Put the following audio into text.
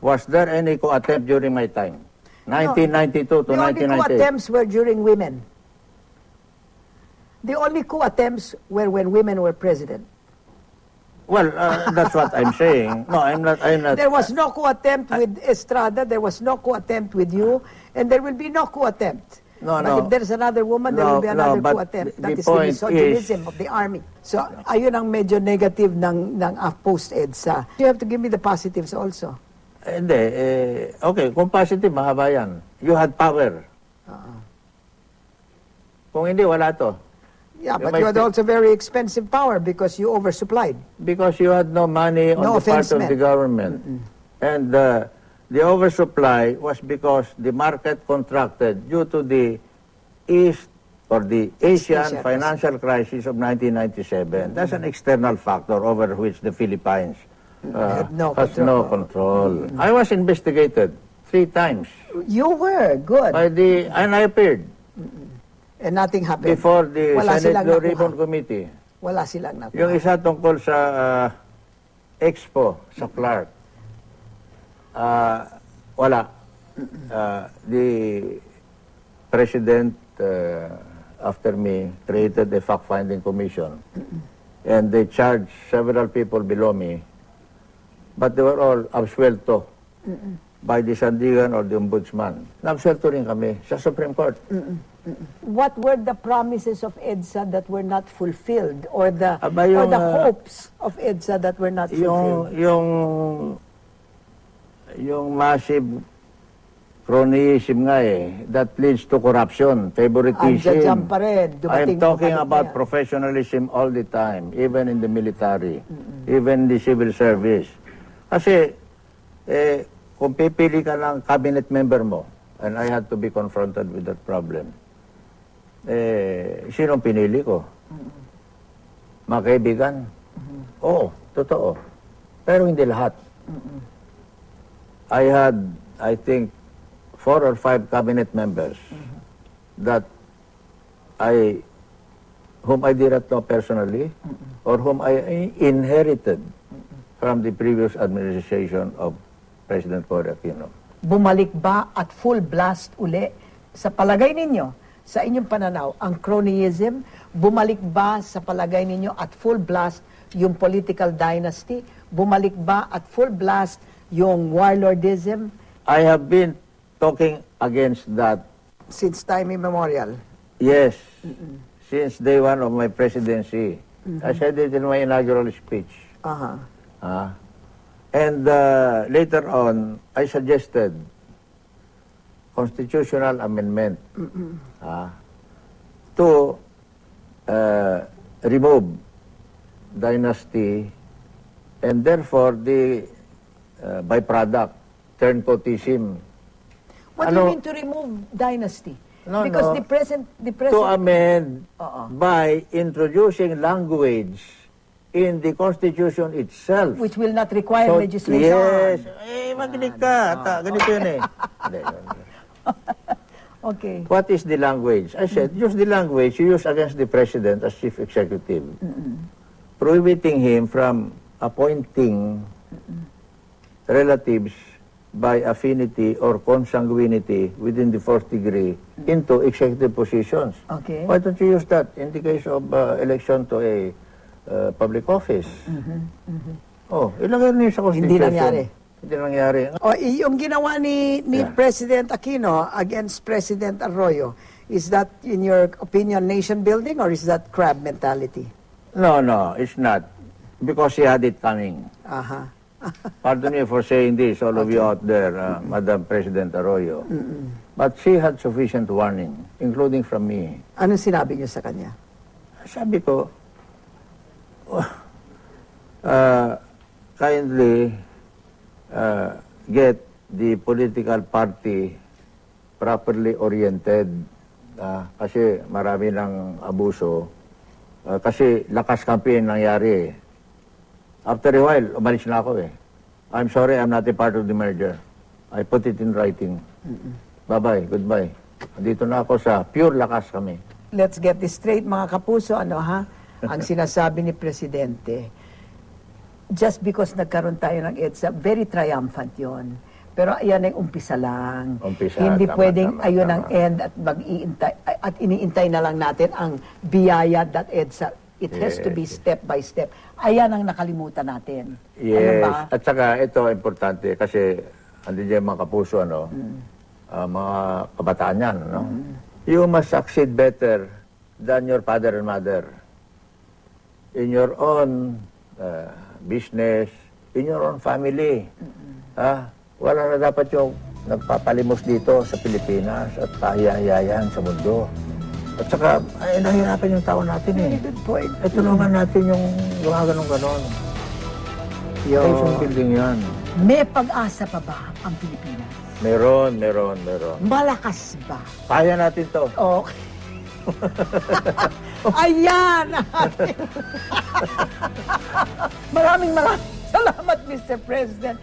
Was there any coup attempt during my time? 1992 to The only coup 1998. attempts were during women. The only coup attempts were when women were president. Well, uh, that's what I'm saying. No, I'm not. I'm not. There was no coup attempt with Estrada, there was no coup attempt with you, and there will be no coup attempt. No, but no. if there's another woman, there No, will be no, another but coup attempt. the- That the is the misogynism is- of the army. So, ayun ang medyo negative ng, ng uh, post-EDSA. You have to give me the positives also. Eh, Hindi. Eh, okay, kung positive, mahaba yan. You had power. Kung hindi, wala to. Yeah, You but might you had say- also very expensive power because you oversupplied. Because you had no money on No the part offense of the meant. government. And uh, the oversupply was because the market contracted due to the East or the Asian Asia, financial crisis of 1997. That's an external factor over which the Philippines uh, Had no has control. no control. I was investigated three times You were good, by the, and I appeared and nothing happened. before the Wala Senate silang Blue nakuha. Ribbon Committee. Wala silang nakuha. Yung isa tungkol sa ah, Expo sa Clark. Ah, wala. Ah, the president ah, after me created a fact-finding commission. And they charged several people below me. But they were all absuelto by the Sandigan or the Ombudsman. Naabsuelto rin kami sa Supreme Court. What were the promises of EDSA that were not fulfilled or the Aba, or yung, the ah, hopes of EDSA that were not Yung, fulfilled? yung, yung massive cronyism nga eh, that leads to corruption, favoritism. Pa rin, I'm dumating talking pa about yan. professionalism all the time, even in the military, even the civil service. Kasi, eh, kung pipili ka ng cabinet member mo, and I had to be confronted with that problem, eh, sinong pinili ko? Mga kaibigan? Oo, totoo. Pero hindi lahat. I had, I think, four or five cabinet members that I, whom I did not know personally, or whom I inherited from the previous administration of President Cory Aquino. Bumalik ba at full blast uli sa palagay ninyo, sa inyong pananaw, ang cronyism? Bumalik ba sa palagay ninyo at full blast yung political dynasty? Bumalik ba at full blast yung warlordism I have been talking against that, since time immemorial? yes, since day one of my presidency. I said it in my inaugural speech. Aha. Ah. and uh, later on, I suggested constitutional amendment ah, to uh, remove dynasty and therefore the uh, byproduct turncoatism What do Ano? you mean to remove dynasty? No, Because no. the present, the to present, amend Oo. by introducing language in the constitution itself which will not require So, legislation. Yes. Eh, makinig ka. Ta, ganito yun eh. Okay. What is the language? I said, use the language you use against the president as chief executive. Prohibiting him from appointing relatives by affinity or consanguinity within the fourth degree into executive positions. Okay. Why don't you use that in the case of uh, election to a uh, public office? Oh, ilagay niyo sa constitution. Hindi nangyari. Hindi nangyari. O, i- yung ginawa ni, ni Yeah. President Aquino against President Arroyo, is that, in your opinion, nation building or is that crab mentality? No, no, it's not. Because he had it coming. Aha. Pardon me for saying this, all of you out there, uh, Madam President Arroyo. But she had sufficient warning, including from me. Anong sinabi niyo sa kanya? Sabi ko, uh, kindly uh, get the political party properly oriented ah, kasi marami ng abuso. Ah, kasi lakas campaign nangyari eh. After a while, umalis na ako eh. I'm sorry, I'm not a part of the merger. I put it in writing. Bye-bye, goodbye. Dito na ako sa pure lakas kami. Let's get this straight, mga kapuso. Ano ha? Ang sinasabi ni Presidente, just because nagkaroon tayo ng EDSA, very triumphant yon. Pero ayan ay umpisa lang. Umpisa, Hindi tama, pwedeng tama, ayun tama. ang end at mag-iintay at iniintay na lang natin ang biyaya that EDSA. It has to be Yes. step by step. Ayan ang nakalimutan natin. Ano Yes. ba? At saka ito importante kasi andun dyan mga kapuso, ano, ah, mga kabataan yan, no? You must succeed better than your father and mother. In your own ah, business, in your own family. Ah, wala na dapat yung nagpapalimos dito sa Pilipinas at pahiyayayan sa mundo. At saka, ay, nahihirapan yung tao natin eh. Very good point. Eh, tulungan natin yung gumaganon-ganon. Yo. Yung building yan. May pag-asa pa ba ang Pilipinas? Meron, meron, meron. Malakas ba? Kaya natin to. Okay. Ayan! maraming maraming salamat, Mr. President.